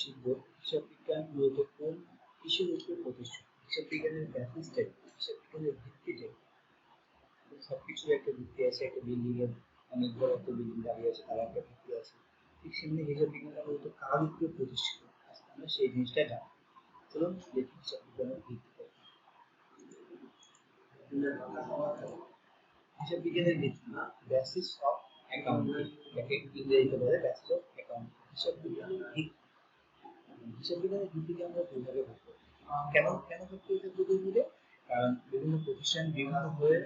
শিখব হিসাব বিজ্ঞান মূলত কোন কিসের উপর প্রতিষ্ঠিত হিসাব বিজ্ঞানের বেসিসটা কি? হিসাব বিজ্ঞানের ভিত্তিটা কি? সবকিছুর একটা ভিত্তি আছে, একটা বিল্ডিং এর অনেক বড় একটা বিল্ডিং দাঁড়িয়ে আছে, তার একটা ভিত্তি আছে ঠিক সেমনি হিসাব বিজ্ঞানটা মূলত কার উপরে প্রতিষ্ঠিত আমরা সেই জিনিসটা জানব চলুন দেখি হিসাব বিজ্ঞানের ভিত্তিটা। হিসাব বিজ্ঞানের ভিত্তি বেসিস অফ অ্যাকাউন্টিং যাকে ইংরেজিতে বলে বেসিস অফ অ্যাকাউন্টিং হিসাব বিজ্ঞানের ভিত্তি হিসাব বিজ্ঞানের আমরা দুইভাবে ভাগ কেন কেন ভাগ করি হিসাব বিজ্ঞানের কারণ বিভিন্ন প্রতিষ্ঠান বিভিন্ন ভাবে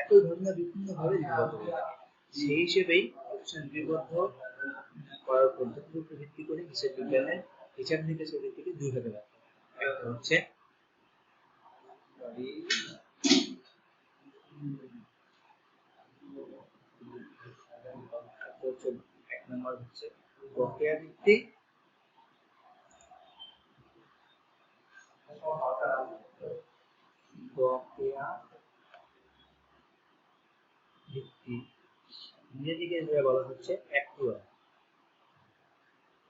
একই ঘটনা বিভিন্ন ভাবে লিপিবদ্ধ করে থাকে। সেই হিসেবেই প্রতিষ্ঠান লিপিবদ্ধ করার পদ্ধতির উপর ভিত্তি করে হিসাব বিজ্ঞানের হিসাব নিকাশের ভিত্তিকে দুই ভাগে হয়। একটা হচ্ছে এক নম্বর হচ্ছে বকেয়া ভিত্তিক ইংরেজিকে যেটা বলা হচ্ছে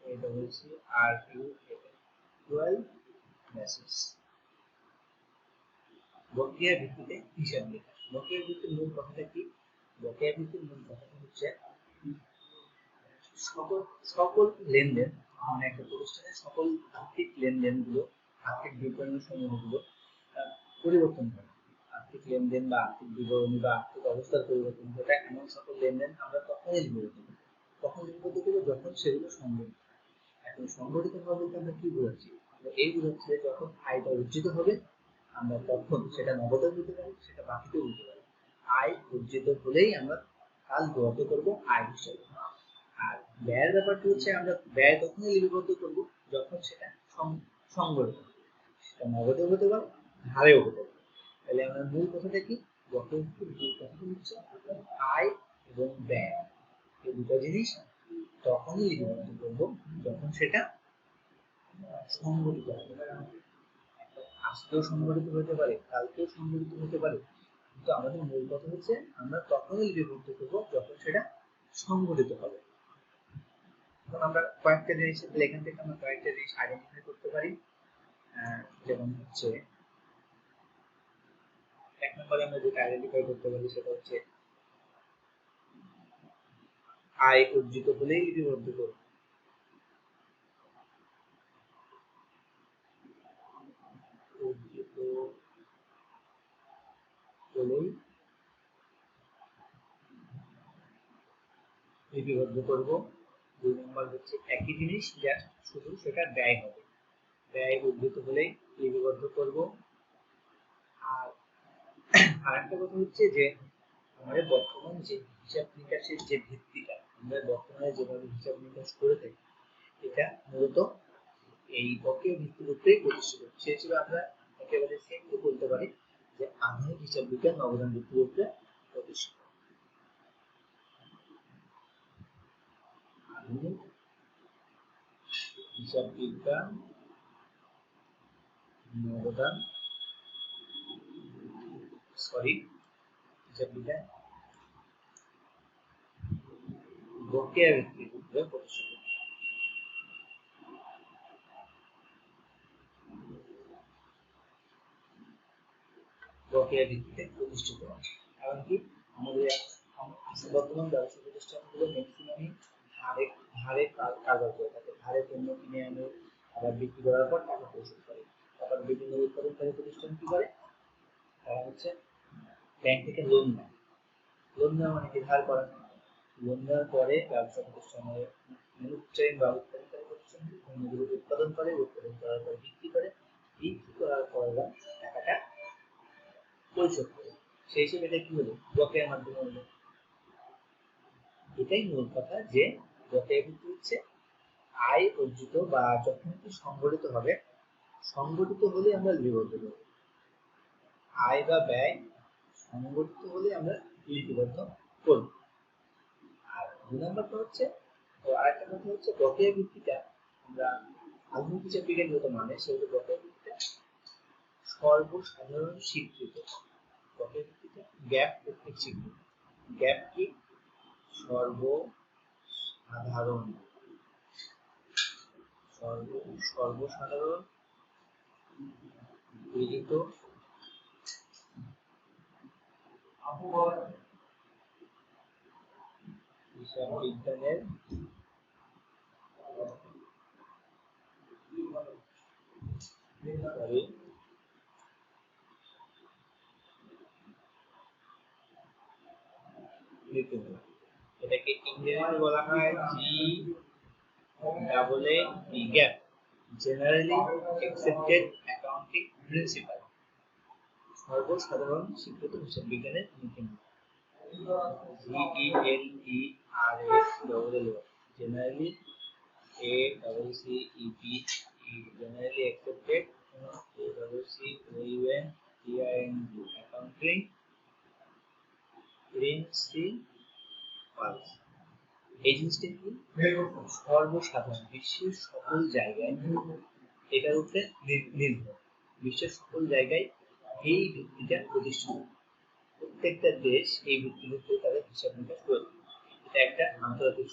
এটা আর বেসিস বকেয়া ভিত্তিতে হিসাব লেখা বকেয়া ভিত্তির মূল কথাটা কি বকেয়া ভিত্তির মূল কথাটা হচ্ছে সকল সকল লেনদেন মানে একটা প্রতিষ্ঠানের সকল আর্থিক লেনদেনগুলো আর্থিক বিবরণ সমূহগুলো পরিবর্তন করে আর্থিক লেনদেন বা আর্থিক বিবরণী বা আর্থিক অবস্থার পরিবর্তন ঘটে, এমন সকল লেনদেন আমরা তখনই লিপিবদ্ধ করি কখন লিপিবদ্ধ করব যখন সেগুলো সংগঠিত এখন সংগঠিত হওয়া বলতে আমরা কি বোঝাচ্ছি? আমরা এই বোঝাচ্ছি যে যখন আয়টা অর্জিত হবে, আমরা তখন সেটা নগদে হতে পারি, সেটা বাকিতেও হতে পারি। আয় অর্জিত হলেই আমরা কাল গত করব আয় হিসাবে। আর ব্যয়ের ব্যাপারটা হচ্ছে আমরা ব্যয় তখনই লিপিবদ্ধ করব যখন সেটা সংগঠিত সেটা নগদে হতে পারে ধারেও হতে পারে। তাহলে আমরা মূল কথাটা কি? বকেয়াভিত্তিক মূল কথাটা হচ্ছে, আয় এবং ব্যয়। এই দুটো জিনিস তখনই লিপিবদ্ধ করব যখন সেটা সংগঠিত হবে। আজকেও সংগঠিত হতে পারে, কালকেও সংগঠিত হতে পারে, কিন্তু আমাদের মূল কথা হচ্ছে, আমরা তখনই লিপিবদ্ধ করব যখন সেটা সংগঠিত হবে। এখন আমরা কয়েকটা জিনিস এখান থেকে আমরা কয়েকটা জিনিস আইডেন্টিফাই করতে পারি। যেমন হচ্ছে এক নম্বরে আমরা যেটা আইডেন্টিফাই করতে পারি সেটা হচ্ছে আয় অর্জিত হলেই লিপিবদ্ধ করব। অর্জিত লিপিবদ্ধ করব। দুই নম্বর হচ্ছে একই জিনিস জাস্ট শুধু সেটা ব্যয় হবে। ব্যয় অর্জিত হলেই লিপিবদ্ধ করব। আর আরেকটা কথা হচ্ছে যে, আমাদের বর্তমান যে হিসাব নিকাশের যে ভিত্তিটা, আমরা বর্তমানে যেভাবে হিসাব নিকাশ করে থাকি, এটা মূলত এই বকেয়া ভিত্তির উপরেই প্রতিষ্ঠিত। সেই হিসেবে আমরা একেবারে সেমলি বলতে পারি যে আধুনিক হিসাব বিজ্ঞান অবদান ভিত্তির উপরে প্রতিষ্ঠিত। আধুনিক হিসাব বিজ্ঞান সরি হিসাব বিজ্ঞান বকেয়া ভিত্তির উপরে প্রতিষ্ঠিত বকেয়া ভিত্তিতে প্রতিষ্ঠিত এমনকি আমাদের বর্তমান ব্যবসা প্রতিষ্ঠানগুলো ম্যাক্সিমামই ধারে ধারে কা- কারবার করে থাকে ধারে পণ্য কিনে আনে আবার বিক্রি করার পর টাকা পরিশোধ করে আবার বিভিন্ন উৎপাদনকারী প্রতিষ্ঠান কি করে? তারা হচ্ছে ব্যাংক থেকে লোন নেয়। লোন নেওয়া মানে কি? ধার করা। লোন নেওয়ার পরে ব্যবসা প্রতিষ্ঠানের ম্যানুফ্যাকচারিং বা উৎপাদনকারী প্রতিষ্ঠান উৎপাদন করে, উৎপাদন করার পর বিক্রি করে। বিক্রি করার পর টাকাটা পরিশোধ করে। সেই হিসেবে এটা কি হলো? বকেয়ার মাধ্যমে হলো। এটাই মূল কথা যে বকেয়া কিন্তু হচ্ছে, আয় অর্জিত বা যখন সংগঠিত হবে সংগঠিত হলে আমরা লিপিবদ্ধ করব। আয় বা ব্যয় সংগঠিত হলে আমরা লিপিবদ্ধ করব। আর দুই নম্বরটা হচ্ছে ও আরেকটা কথা হচ্ছে, বকেয়া ভিত্তিটা আমরা আধুনিক হিসাব বিজ্ঞান যত মানে সেগুলো বকেয়া ভিত্তিটা সর্বসাধারণ স্বীকৃত। বকেয়া ভিত্তিটা গ্যাপ কর্তৃক স্বীকৃত। গ্যাপ কি? সর্বসাধারণ। সর্ব- সর্বসাধারণ হিসাব বিজ্ঞানের। এটাকে ইংরেজিতে বলা হয় G double A P GAAP generally accepted accounting principle সর্বসাধারণ স্বীকৃত হিসাব বিজ্ঞানের A generally A double C generally accepted and সর্বসাধারণ, বিশ্বের সকল জায়গায়। এটার উপরে নির্ভর। বিশ্বের সকল জায়গায় এই ভিত্তিটা প্রতিষ্ঠিত? প্রত্যেকটা দেশ এই ভিত্তির উপরে তাদের হিসাব নিকাশ করে এটা একটা আন্তর্জাতিক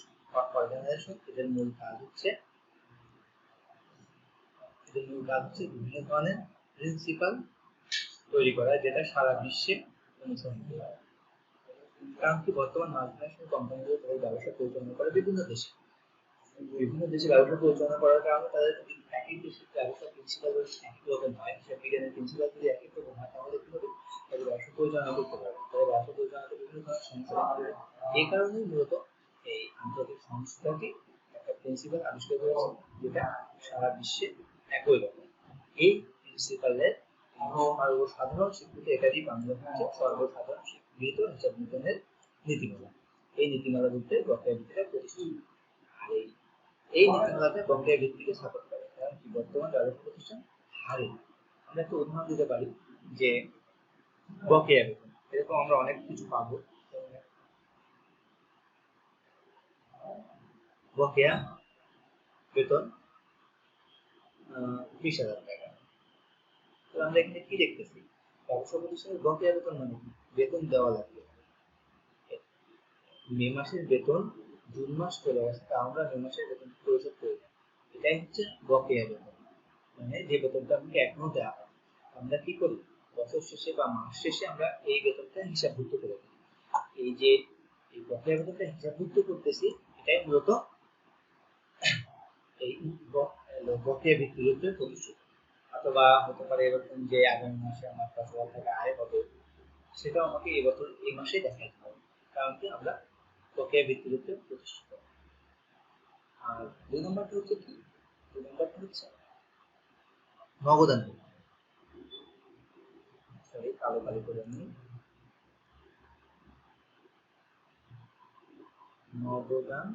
অর্গানাইজেশন, এদের মূল কাজ হচ্ছে এদের মূল কাজ হচ্ছে বিভিন্ন ধরনের প্রিন্সিপাল তৈরি করা, যেটা সারা বিশ্বে অনুসরণ করা। কারণ কি? বর্তমান মাল্টিন্যাশনাল কোম্পানিগুলো তাদের ব্যবসা পরিচালনা করে বিভিন্ন দেশে। বিভিন্ন দেশে ব্যবসা পরিচালনা করার কারণে তাদের একই দেশের ব্যবসা প্রিন্সিপাল একই রকম হয়। বিজ্ঞানের প্রিন্সিপাল যদি একই রকম হয় তাহলে কি হবে? তাদের ব্যবসা পরিচালনা করতে পারবে তাদের ব্যবসা পরিচালনাতে বিভিন্ন ধরনের সমস্যা দেবে। এই কারণেই মূলত এই আন্তর্জাতিক সংস্থাটি একটা প্রিন্সিপাল আবিষ্কার করেছে, যেটা সারা বিশ্বে একই রকম। এই প্রিন্সিপালের সর্বসাধারণ স্বীকৃতি একাধিক বাংলা হচ্ছে সর্বসাধারণ স্বীকৃত হিসাব বিজ্ঞানের নীতিমালা। এই নীতিমালার ভিত্তিতে বকেয়া ভিত্তিটা প্রতিষ্ঠিত এই নীতিমালাতে বকেয়া ভিত্তিকে সাপোর্ট করে। কারণ কি? বর্তমান ব্যবসা প্রতিষ্ঠান হারে আমরা একটা উদাহরণ দিতে পারি যে বকেয়া বেতন এরকম আমরা অনেক কিছু পাবো। বকেয়া বেতন বিশ হাজার টাকা। তো আমরা এখানে কি দেখতেছি? ব্যবসা প্রতিষ্ঠানের বকেয়া বেতন মানে বেতন দেওয়া লাগবে। মে মাসের বেতন, জুন মাস চলে আসে, তা আমরা মে মাসের বেতন পরিশোধ করি। এটাই হচ্ছে বকেয়া বেতন। মানে যে বেতনটা আমাকে এখনও দেওয়া হয়, আমরা কি করি? বছর শেষে বা মাস শেষে আমরা এই বেতনটা হিসাবভুক্ত করে দিই এই যে এই বকেয়া বেতনটা হিসাবভুক্ত করতেছি, এটাই মূলত এই ভিত্তির উপরে প্রতিষ্ঠিত। অথবা হতে পারে এরকম যে আগামী মাসে আমার দশ হাজার টাকা আয় হবে, সেটাও আমাকে এই বছর, এই মাসে দেখাইতে হবে। কারণ কি? আমরা ভিত্তির উপরে প্রতিষ্ঠিত। আর দুই নম্বরটা হচ্ছে কি? দুই নম্বরটা হচ্ছে নগদান সরি, কালো কালি করে আমি নবদান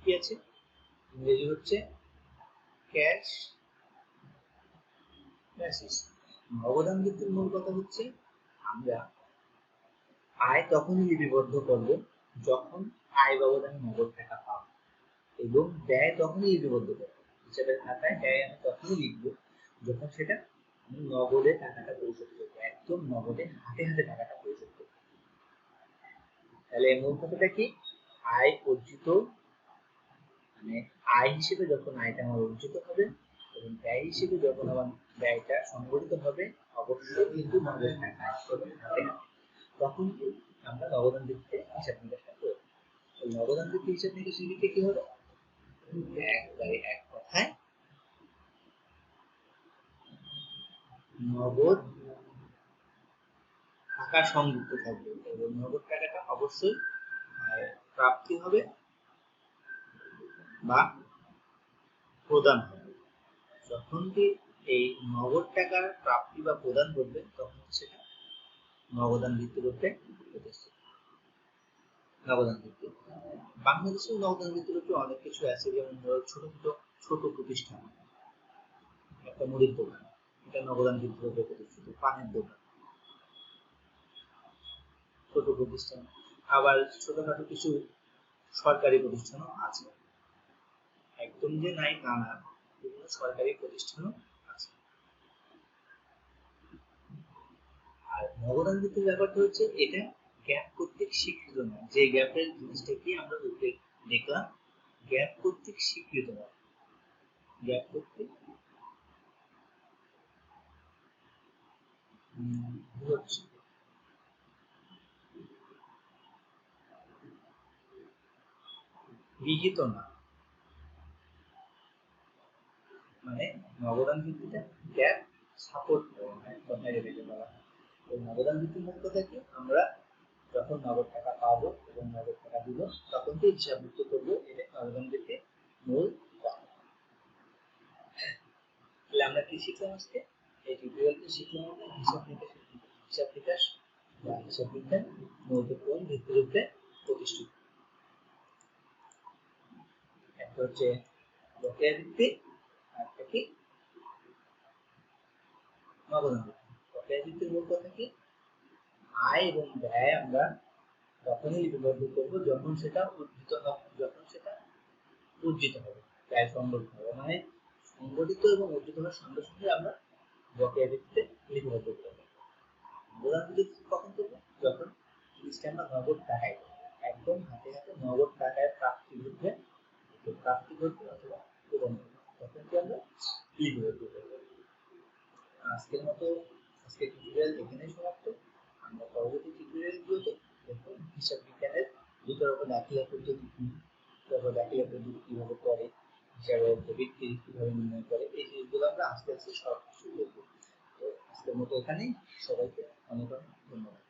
কি আছে? ইংরেজি হচ্ছে ক্যাশ ব্যাসিস নগদান ভিত্তির মূল কথা হচ্ছে আমরা আয় তখনই লিপিবদ্ধ করব যখন আয় আমি নগদ টাকা এবং ব্যয় তখনই লিপিবদ্ধ করব হিসাবের খাতায় ব্যয় আমি তখনই লিখব যখন সেটা আমি নগদে টাকাটা পরিশোধ করব, একদম নগদে হাতে হাতে টাকাটা পরিশোধ করব। তাহলে মূল কথাটা কি? আয় অর্জিত মানে আয় হিসেবে যখন আয়টা আমার অর্জিত হবে এবং ব্যয় হিসেবে যখন আমার ব্যয়টা সংগঠিত হবে, অবশ্যই কিন্তু নগদ টাকা হাতে হাতে। তখন আমরা নগদান ভিত্তিতে হিসাব নিকাশটা করব নগদান ভিত্তিক হিসাব নিকাশের দিকে কি হবে? একবারে এক কথায় নগদ টাকা সংযুক্ত থাকবে। এবং নগদ টাকাটা অবশ্যই প্রাপ্তি হবে বা প্রদান হবে। যখন কি এই নগদ টাকার প্রাপ্তি বা প্রদান ঘটবে, তখন সেটা নগদান ভিত্তির উপরে প্রতিষ্ঠিত। নগদান ভিত্তি বাংলাদেশের নগদান ভিত্তির উপরে অনেক কিছু আছে, যেমন ধরো ছোট ছোট ছোট প্রতিষ্ঠান। একটা মুদির দোকান, এটা নগদান ভিত্তির প্রতিষ্ঠিত পানের দোকান। ছোট প্রতিষ্ঠান, আবার ছোটখাটো কিছু সরকারি প্রতিষ্ঠানও আছে। একদম যে নাই তা না, বিভিন্ন সরকারি প্রতিষ্ঠানও আছে। আর নগদান ভিত্তিক ব্যাপারটা হচ্ছে এটা গ্যাপ কর্তৃক স্বীকৃত নয়। যে গ্যাপের জিনিসটা কি আমরা দেখলাম গ্যাপ কর্তৃক স্বীকৃত নয়। গ্যাপ কর্তৃক? বিহিত না। মানে নবদান ভিত্তিতে গ্যাপ সাপোর্ট করে কথায় বলা হয় তো নবদান ভিত্তির কথা কি? আমরা যখন নগদ টাকা পাবো এবং নগদ টাকা দিব, তখন তো হিসাবভুক্ত করব? এটা মূল। তাহলে আমরা কি শিখলাম আজকে? এই টিউটোরিয়ালটি শিখলাম আমরা হিসাব নিকাশ হিসাব নিকাশ বা হিসাব বিজ্ঞান মূলত কোন ভিত্তির উপরে প্রতিষ্ঠিত। একটা হচ্ছে বকেয়া ভিত্তি আর একটা কি? ভিত্তি বকেয়া ভিত্তির মূল কথা কি? আয় এবং ব্যয় আমরা তখনই লিপিবদ্ধ করব যখন সেটা হবে, যখন সেটা উর্জিত হবে। ব্যয় সংগঠিত হবে। মানে সংগঠিত এবং অর্জিত হওয়ার সঙ্গে সঙ্গে আমরা বকেয়া ভিত্তিতে লিপিবদ্ধ করব নগদান ভিত্তি কখন করব যখন জিনিসটা আমরা নগদ টাকায় করব। একদম হাতে হাতে নগদ টাকায় প্রাপ্তি ঘটবে প্রাপ্তি ঘটবে অথবা করবে তখন কি আমরা লিপিবদ্ধ করব আজকের মতো আজকের টিউটোরিয়াল এখানেই সমাপ্ত। আমরা পরবর্তী টিউটোরিয়ালগুলোতে দেখব হিসাব বিজ্ঞানের রকম দাখিলা পদ্ধতি কী, তারপর দাখিলা পদ্ধতি কীভাবে করে, হিসাবে প্রবৃত্তি কীভাবে নির্ণয় করে, এই জিনিসগুলো আমরা আস্তে আস্তে সব কিছু দেখব। তো আজকের মতো এখানেই, সবাইকে অনেক অনেক ধন্যবাদ।